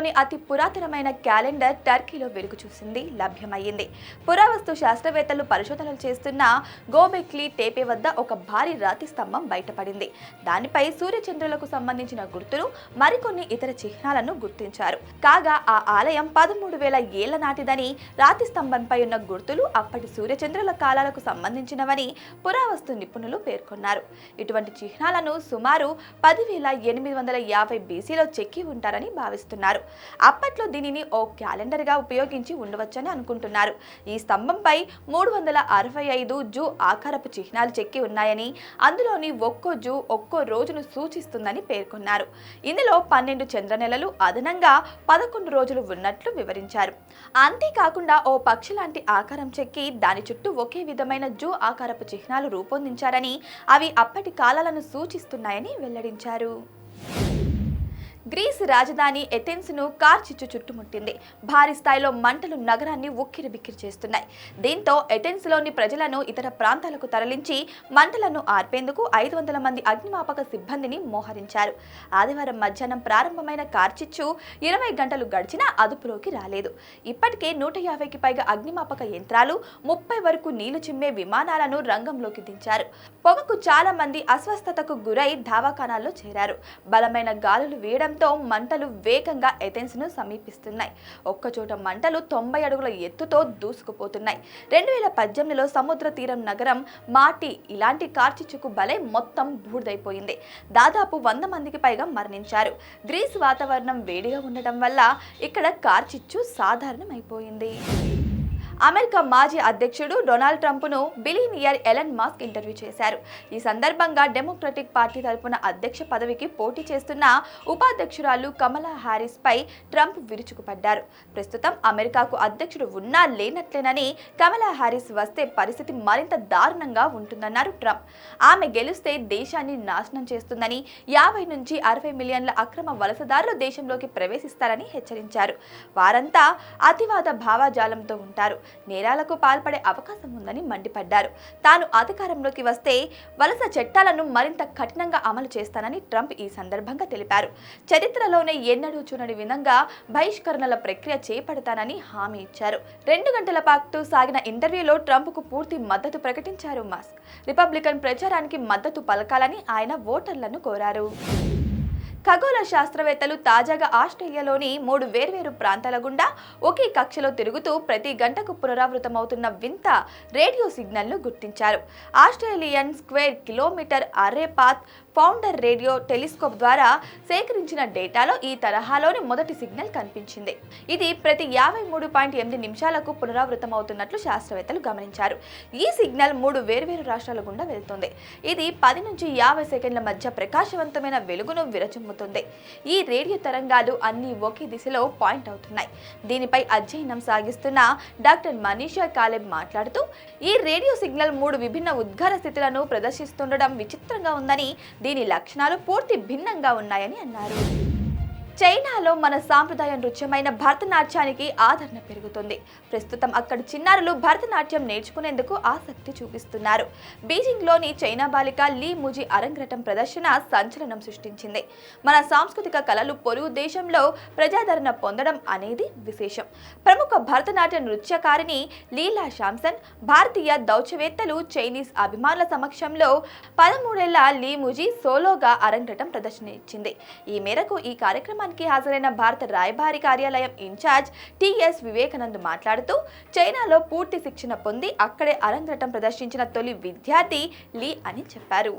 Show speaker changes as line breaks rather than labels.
ప్రపంచంలోని అతి పురాతనమైన క్యాలెండర్ టర్కీలో వెలుగు చూసింది లభ్యమయ్యింది. పురావస్తు శాస్త్రవేత్తలు పరిశోధనలు చేస్తున్న గోబెక్లీ టేపే వద్ద ఒక భారీ రాతి స్తంభం బయటపడింది. దానిపై సూర్యచంద్రులకు సంబంధించిన గుర్తులు మరికొన్ని ఇతర చిహ్నాలను గుర్తించారు. కాగా ఆ ఆలయం పదమూడు వేల ఏళ్ళ నాటిదని రాతి స్తంభంపై ఉన్న గుర్తులు అప్పటి సూర్యచంద్రుల కాలాలకు సంబంధించినవని పురావస్తు నిపుణులు పేర్కొన్నారు. ఇటువంటి చిహ్నాలను సుమారు పదివేల ఎనిమిది వందల యాభై బీసీలో చెక్కి ఉంటారని భావిస్తున్నారు. అప్పట్లో దీనిని ఓ క్యాలెండర్గా ఉపయోగించి ఉండవచ్చని అనుకుంటున్నారు. ఈ స్తంభంపై మూడు వందల అరవై ఐదు జూ ఆకారపు చిహ్నాలు చెక్కి ఉన్నాయని అందులోని ఒక్కో జూ ఒక్కో రోజును సూచిస్తుందని పేర్కొన్నారు. ఇందులో పన్నెండు చంద్రనెలలు అదనంగా పదకొండు రోజులు ఉన్నట్లు వివరించారు. అంతేకాకుండా ఓ పక్షి లాంటి ఆకారం చెక్కి దాని చుట్టూ ఒకే విధమైన జూ ఆకారపు చిహ్నాలు రూపొందించారని అవి అప్పటి కాలాలను సూచిస్తున్నాయని వెల్లడించారు. గ్రీస్ రాజధాని ఎథెన్స్ను కార్చిచ్చు చుట్టుముట్టింది. భారీ స్థాయిలో మంటలు నగరాన్ని ఉక్కిరి బిక్కిరి చేస్తున్నాయి. దీంతో ఎథెన్స్లోని ప్రజలను ఇతర ప్రాంతాలకు తరలించి మంటలను ఆర్పేందుకు ఐదు వందల మంది అగ్నిమాపక సిబ్బందిని మోహరించారు. ఆదివారం మధ్యాహ్నం ప్రారంభమైన కార్చిచ్చు ఇరవై గంటలు గడిచినా అదుపులోకి రాలేదు. ఇప్పటికే నూట యాభైకి పైగా అగ్నిమాపక యంత్రాలు ముప్పై వరకు నీళ్ళు చిమ్మే విమానాలను రంగంలోకి దించారు. పొగకు చాలా మంది అస్వస్థతకు గురై ధావాఖానాల్లో చేరారు. బలమైన గాలులు వేయడంతో మంటలు వేగంగా ఎథెన్స్ను సమీపిస్తున్నాయి. ఒక్కచోట మంటలు తొంభై అడుగుల ఎత్తుతో దూసుకుపోతున్నాయి. రెండు వేల పద్దెనిమిదిలో సముద్ర తీరం నగరం మాటి ఇలాంటి కార్చిచ్చుకు బలే మొత్తం బూడిదైపోయింది. దాదాపు వంద మందికి పైగా మరణించారు. గ్రీస్ వాతావరణం వేడిగా ఉండటం వల్ల ఇక్కడ కార్చిచ్చు సాధారణమైపోయింది. అమెరికా మాజీ అధ్యక్షుడు డొనాల్డ్ ట్రంప్ను బిలీనియర్ ఎలన్ మాస్క్ ఇంటర్వ్యూ చేశారు. ఈ సందర్భంగా డెమోక్రటిక్ పార్టీ తరపున అధ్యక్ష పదవికి పోటీ చేస్తున్న ఉపాధ్యక్షురాలు కమలా హ్యారిస్పై ట్రంప్ విరుచుకుపడ్డారు. ప్రస్తుతం అమెరికాకు అధ్యక్షుడు ఉన్నా లేనట్లేనని కమలా హ్యారిస్ వస్తే పరిస్థితి మరింత దారుణంగా ఉంటుందన్నారు ట్రంప్. ఆమె గెలిస్తే దేశాన్ని నాశనం చేస్తుందని యాభై నుంచి అరవై మిలియన్ల అక్రమ వలసదారులు దేశంలోకి ప్రవేశిస్తారని హెచ్చరించారు. వారంతా అతివాద భావాజాలంతో ఉంటారు. నేరాలకు పాల్పడే అవకాశం ఉందని మండిపడ్డారు. తాను అధికారంలోకి వస్తే వలస చట్టాలను మరింత కఠినంగా అమలు చేస్తానని ట్రంప్ ఈ సందర్భంగా తెలిపారు. చరిత్రలోనే ఎన్నడూ చూడని విధంగా బహిష్కరణల ప్రక్రియ చేపడతానని హామీ ఇచ్చారు. రెండు గంటల పాటు సాగిన ఇంటర్వ్యూలో ట్రంప్కు పూర్తి మద్దతు ప్రకటించారు మాస్క్. రిపబ్లికన్ ప్రచారానికి మద్దతు పలకాలని ఆయన ఓటర్లను కోరారు. ఖగోళ శాస్త్రవేత్తలు తాజాగా ఆస్ట్రేలియాలోని మూడు వేర్వేరు ప్రాంతాల గుండా ఒకే కక్షలో తిరుగుతూ ప్రతి గంటకు పునరావృతమవుతున్న వింత రేడియో సిగ్నల్ను గుర్తించారు. Australian square kilometre array pathfinder radio telescope ద్వారా సేకరించిన డేటాలో ఈ తరహాలోని మొదటి సిగ్నల్ కనిపించింది. ఇది ప్రతి యాభై మూడు పాయింట్ ఎనిమిది నిమిషాలకు పునరావృతమవుతున్నట్లు శాస్త్రవేత్తలు గమనించారు. ఈ సిగ్నల్ మూడు వేర్వేరు రాష్ట్రాల గుండా వెళ్తుంది. ఇది పది నుంచి యాభై సెకండ్ల మధ్య ప్రకాశవంతమైన వెలుగును విరచిమ్ముతుంది ఈ రేడియో తరంగాలు అన్ని ఒకే దిశలో పాయింట్ అవుతున్నాయి. దీనిపై అధ్యయనం సాగిస్తున్న డాక్టర్ మనీషా కాలెబ్ మాట్లాడుతూ ఈ రేడియో సిగ్నల్ మూడు విభిన్న ఉద్గార స్థితులను ప్రదర్శిస్తుండడం విచిత్రంగా ఉందని దీని లక్షణాలు పూర్తి భిన్నంగా ఉన్నాయని అన్నారు. చైనాలో మన సాంప్రదాయ నృత్యమైన భరతనాట్యానికి ఆదరణ పెరుగుతుంది. ప్రస్తుతం అక్కడ చిన్నారులు భరతనాట్యం నేర్చుకునేందుకు ఆసక్తి చూపిస్తున్నారు. బీజింగ్లోని చైనా బాలిక లీ ముజి అరంగటం ప్రదర్శన సంచలనం సృష్టించింది. మన సాంస్కృతిక కళలు పొరుగు దేశంలో ప్రజాదరణ పొందడం అనేది విశేషం. ప్రముఖ భరతనాట్య నృత్యకారిణి లీలా శాంసన్ భారతీయ దౌత్యవేత్తలు చైనీస్ అభిమానుల సమక్షంలో పదమూడేళ్ళ లీ ముజి సోలోగా అరంగటం ప్రదర్శన ఇచ్చింది. ఈ మేరకు ఈ సమావేశానికి హాజరైన భారత రాయబారి కార్యాలయం ఇన్ఛార్జ్ టిఎస్ వివేకానంద్ మాట్లాడుతూ చైనాలో పూర్తి శిక్షణ పొంది అక్కడే అరంగటం ప్రదర్శించిన తొలి విద్యార్థి లీ అని చెప్పారు.